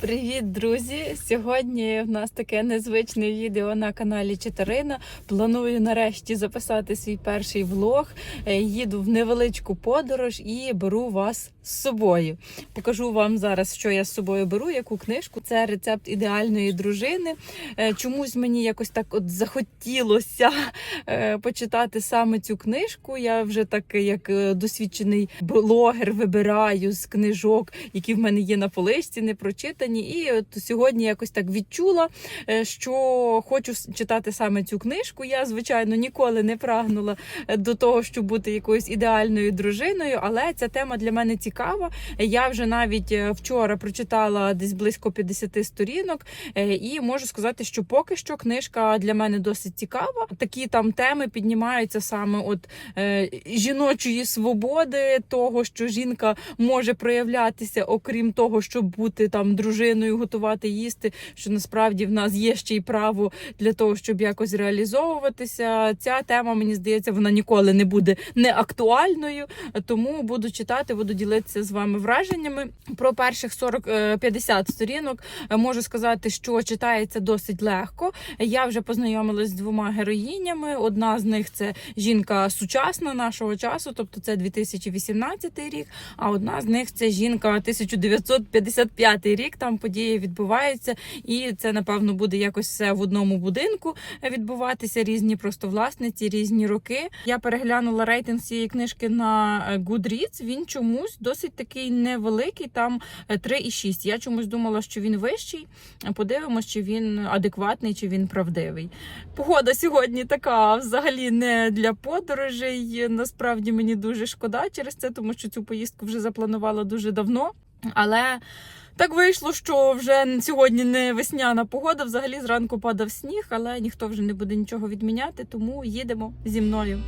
Привіт, друзі! Сьогодні в нас таке незвичне відео на каналі Читарина. Планую нарешті записати свій перший влог. Е, Їду в невеличку подорож і беру вас з собою. Покажу вам зараз, що я з собою беру, яку книжку. Це рецепт ідеальної дружини. Е, Чомусь мені якось так от захотілося е, почитати саме цю книжку. Я вже так, як досвідчений блогер, вибираю з книжок, які в мене є на поличці, не прочитані. І от сьогодні якось так відчула, е, що хочу читати саме цю книжку. Я, звичайно, ніколи не прагнула е, до того, щоб бути якоюсь ідеальною дружиною, але ця тема для мене цікава. Я вже навіть е, вчора прочитала десь близько 50 сторінок, і можу сказати, що поки що книжка для мене досить цікава. Такі там теми піднімаються саме от жіночої свободи, того, що жінка може проявлятися, окрім того, щоб бути там дружиною, готувати їсти. Що насправді в нас є ще й право для того, щоб якось реалізовуватися. Ця тема, мені здається, вона ніколи не буде не актуальною. Тому буду читати, буду ділитися з вами враженнями про перших 40-50 сторінок. Е, Можу сказати, що читається досить легко. Я вже познайомилась з двома героїнями. Одна з них це жінка сучасна нашого часу, тобто це 2018 рік. А одна з них це жінка 1955 рік. Там події відбуваються, і це напевно буде якось все в одному будинку відбуватися. Різні просто власниці, різні роки. Я переглянула рейтинг цієї книжки на е, Goodreads. Він чомусь досить такий невеликий. Там е, 3,6. Я чомусь думала, що він вищий. Подивимось, чи він адекватний, чи він правдивий. Погода сьогодні така взагалі не для подорожей. Насправді мені дуже шкода через це, тому що цю поїздку вже запланувала дуже давно. Але так вийшло, що вже сьогодні не весняна погода. Взагалі зранку падав сніг, але ніхто вже не буде нічого відміняти, тому їдемо зі мною.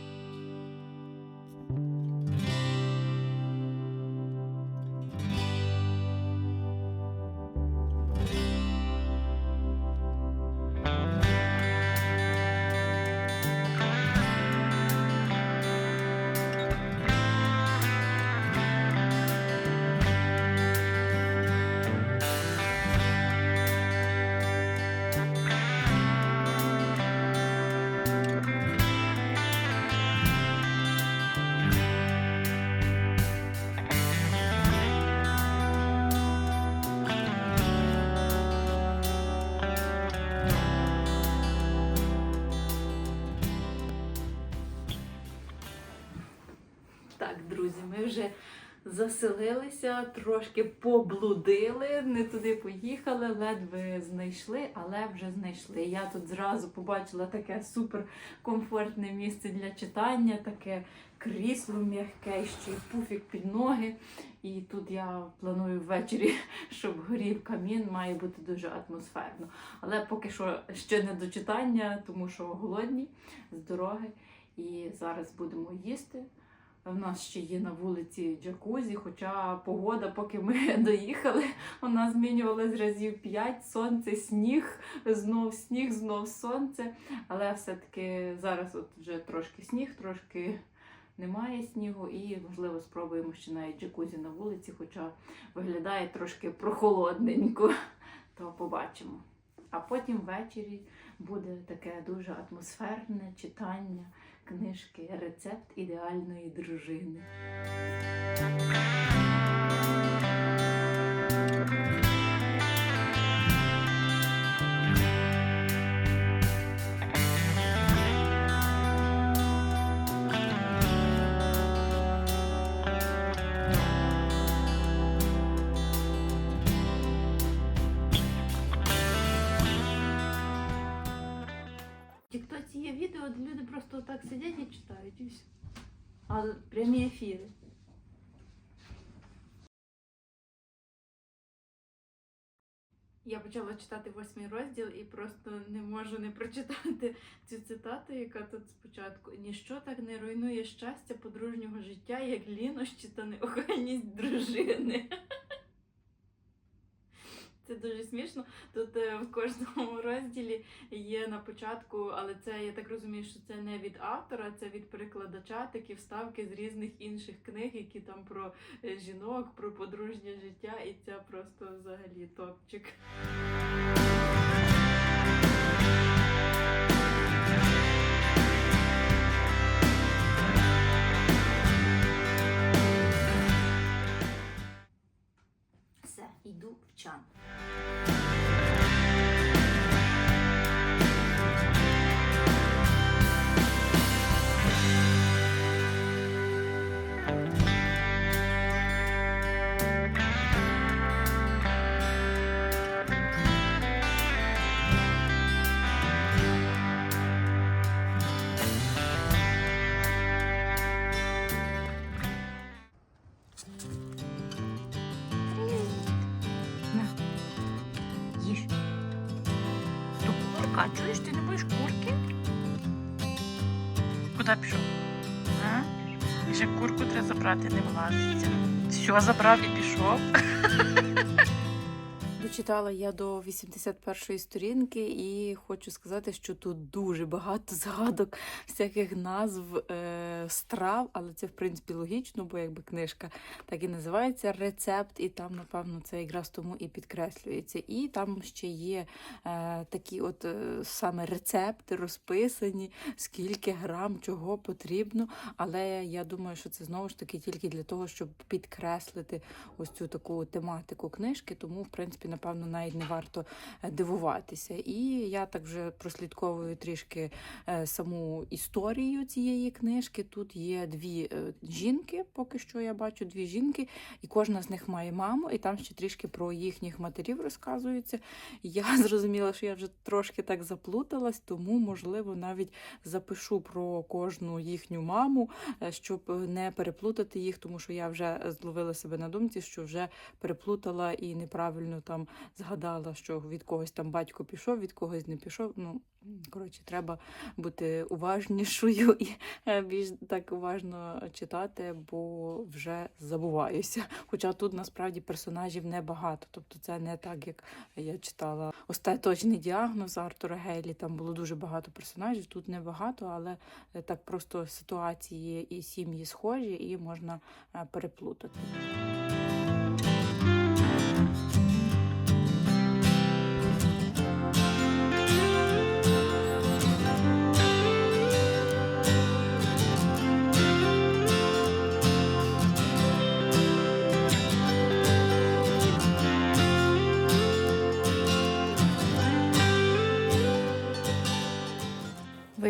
Заселилися, трошки поблудили, не туди поїхали, ледве знайшли, але вже знайшли. Я тут зразу побачила таке супер комфортне місце для читання, таке крісло м'яке, ще й пуфік під ноги. І тут я планую ввечері, щоб горів камін, має бути дуже атмосферно. Але поки що ще не до читання, тому що голодні з дороги. І зараз будемо їсти. В нас ще є на вулиці джакузі, хоча погода, поки ми доїхали, вона змінювалась разів 5, сонце, сніг, знов сніг, знов сонце. Але все-таки зараз от вже трошки сніг, трошки немає снігу, і можливо спробуємо ще навіть джакузі на вулиці, хоча виглядає трошки прохолодненько, то побачимо. А потім ввечері буде таке дуже атмосферне читання книжки Рецепт ідеальної дружини. Тіктоці є відео, де люди просто так сидять і читають і все. А прямі ефіри. Я почала читати восьмий розділ і просто не можу не прочитати цю цитату, яка тут спочатку. Ніщо так не руйнує щастя подружнього життя, як лінощі та неохайність дружини. Це дуже смішно. Тут е, в кожному розділі є на початку, але це я так розумію, що це не від автора, це від перекладача, такі вставки з різних інших книг, які там про е, жінок, про подружнє життя, і це просто взагалі топчик. Все, йду в чан. Курка, чуєш, ти не будеш курки? Куди пішов? А? І ще курку треба забрати, не влазиться. Все забрав і пішов. Дочитала я до 81-ї сторінки і хочу сказати, що тут дуже багато згадок, всяких назв е, страв, але це в принципі логічно, бо якби книжка так і називається рецепт, і там, напевно, це якраз тому і підкреслюється. І там ще є е, такі от е, саме рецепти розписані, скільки грам чого потрібно. Але я думаю, що це знову ж таки тільки для того, щоб підкреслити ось цю таку тематику книжки, тому в принципі, напевно, навіть не варто е, дивуватися. І я так вже прослідковую трішки е, саму історію цієї книжки. Тут є дві е, жінки, поки що я бачу дві жінки, і кожна з них має маму, і там ще трішки про їхніх матерів розказується. Я зрозуміла, що я вже трошки так заплуталась, тому можливо навіть запишу про кожну їхню маму, щоб не переплутати їх, тому що я вже зловила себе на думці, що вже переплутала і неправильно там згадала, що від когось там батько пішов, від когось не пішов. Ну коротше, треба бути уважнішою і е, більш так уважно читати, бо вже забуваюся. Хоча тут насправді персонажів небагато. Тобто це не так, як я читала остаточний діагноз Артура Гейлі. Там було дуже багато персонажів. Тут небагато, але е, так просто ситуації і сім'ї схожі, і можна е, переплутати.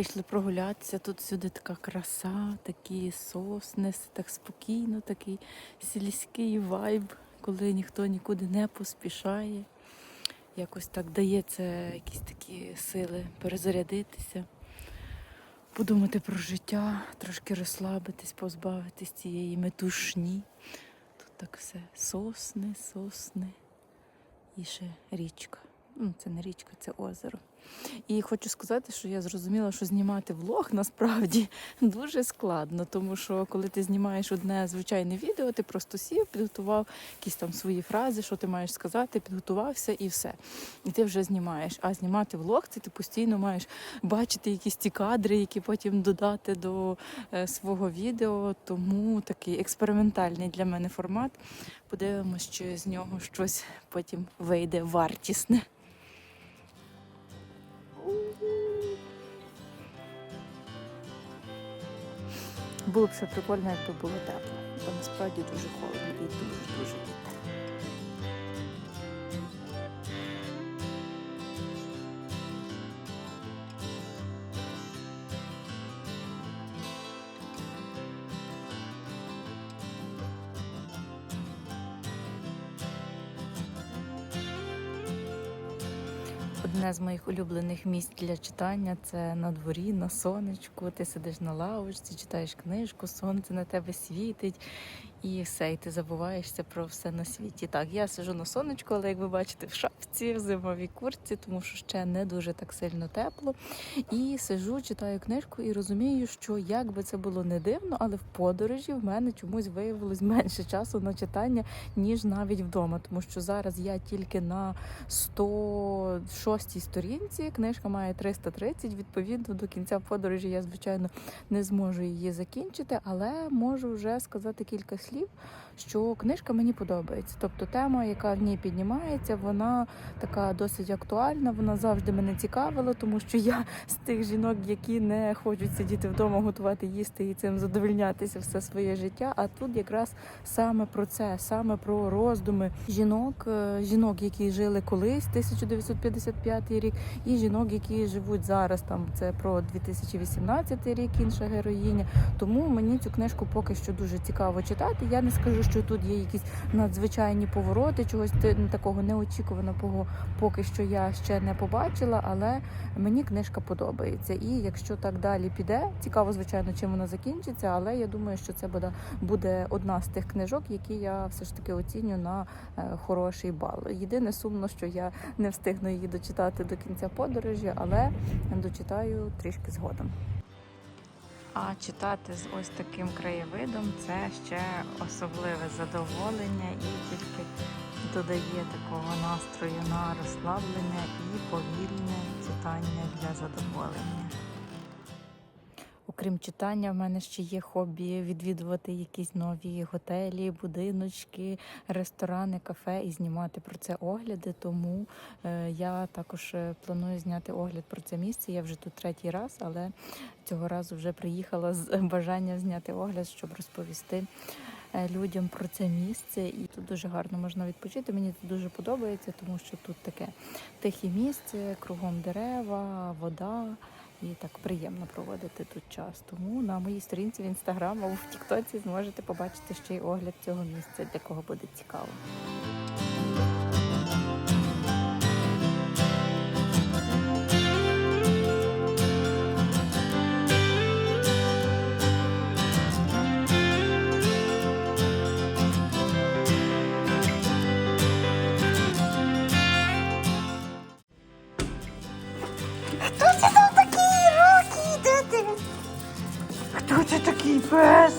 Вийшли прогулятися, тут всюди така краса, такі сосни, так спокійно, такий сільський вайб, коли ніхто нікуди не поспішає. Якось так дається якісь такі сили перезарядитися, подумати про життя, трошки розслабитись, позбавитись цієї метушні. Тут так все сосни, сосни і ще річка. Ну, це не річка, це озеро. І хочу сказати, що я зрозуміла, що знімати влог насправді дуже складно, тому що коли ти знімаєш одне звичайне відео, ти просто сів, підготував якісь там свої фрази, що ти маєш сказати, підготувався і все. І ти вже знімаєш. А знімати влог це ти постійно маєш бачити якісь ті кадри, які потім додати до е, свого відео. Тому такий експериментальний для мене формат. Подивимось, чи з нього щось потім вийде вартісне. Було б ще прикольно, якби було тепло. Бо насправді дуже холодно і дуже Одне з моїх улюблених місць для читання це на дворі, на сонечку. Ти сидиш на лавочці, читаєш книжку, сонце на тебе світить, І все, і ти забуваєшся про все на світі. Так, я сижу на сонечку, але як ви бачите, в шапці, в зимовій куртці, тому що ще не дуже так сильно тепло. І сижу, читаю книжку і розумію, що як би це було не дивно, але в подорожі в мене чомусь виявилось менше часу на читання, ніж навіть вдома. Тому що зараз я тільки на 106 сторінці. Книжка має 330. Відповідно, до кінця подорожі я, звичайно, не зможу її закінчити, але можу вже сказати кілька слів, що книжка мені подобається. Тобто тема, яка в ній піднімається, вона така досить актуальна. Вона завжди мене цікавила, тому що я з тих жінок, які не хочуть сидіти вдома, готувати їсти і цим задовольнятися все своє життя. А тут якраз саме про це, саме про роздуми жінок, е, жінок, які жили колись, 1955 рік, і жінок, які живуть зараз. Там це про 2018 рік, інша героїня. Тому мені цю книжку поки що дуже цікаво читати. Я не скажу, що тут є якісь надзвичайні повороти, чогось ти- такого неочікуваного поки що я ще не побачила, але мені книжка подобається. І якщо так далі піде, цікаво, звичайно, чим вона закінчиться, але я думаю, що це буде, буде одна з тих книжок, які я все ж таки оціню на е, хороший бал. Єдине сумно, що я не встигну її дочитати до кінця подорожі, але дочитаю трішки згодом. А читати з ось таким краєвидом це ще особливе задоволення і тільки додає такого настрою на розслаблення і повільне читання для задоволення. Окрім читання, в мене ще є хобі відвідувати якісь нові готелі, будиночки, ресторани, кафе і знімати про це огляди. Тому е, я також е, планую зняти огляд про це місце. Я вже тут третій раз, але цього разу вже приїхала з бажанням зняти огляд, щоб розповісти е, людям про це місце. І тут дуже гарно можна відпочити. Мені тут дуже подобається, тому що тут таке тихе місце, кругом дерева, вода. І так приємно проводити тут час. Тому на моїй сторінці в інстаграм або в Тіктоці зможете побачити ще й огляд цього місця, для кого буде цікаво. Пес?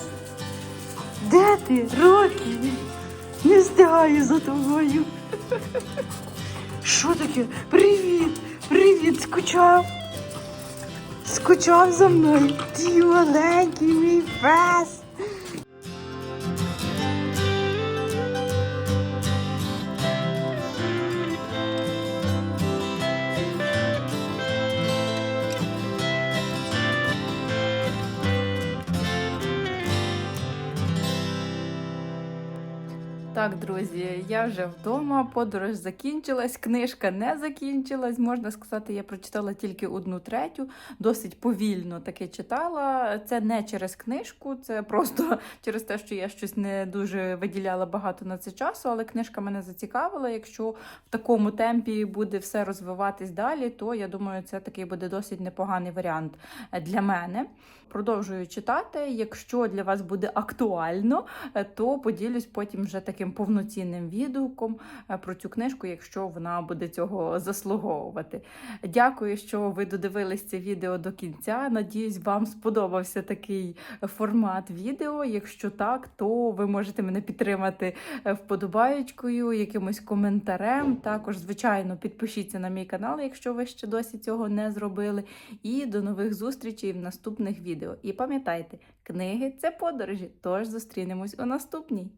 Де ти, Рокі? Не встигаю за тобою. Що таке? Привіт! Привіт, скучав. Скучав за мною. Ти маленький мій пес. Так, друзі, я вже вдома. Подорож закінчилась, книжка не закінчилась. Можна сказати, я прочитала тільки одну третю, досить повільно таки читала. Це не через книжку, це просто через те, що я щось не дуже виділяла багато на це часу, але книжка мене зацікавила. Якщо в такому темпі буде все розвиватись далі, то я думаю, це такий буде досить непоганий варіант для мене. Продовжую читати. Якщо для вас буде актуально, то поділюсь потім вже таким повноцінним відгуком е, про цю книжку, якщо вона буде цього заслуговувати. Дякую, що ви додивились це відео до кінця. Надіюсь, вам сподобався такий формат відео. Якщо так, то ви можете мене підтримати е, вподобаєчкою, якимось коментарем. Також, звичайно, підпишіться на мій канал, якщо ви ще досі цього не зробили. І до нових зустрічей в наступних відео. І пам'ятайте, книги це подорожі, тож зустрінемось у наступній.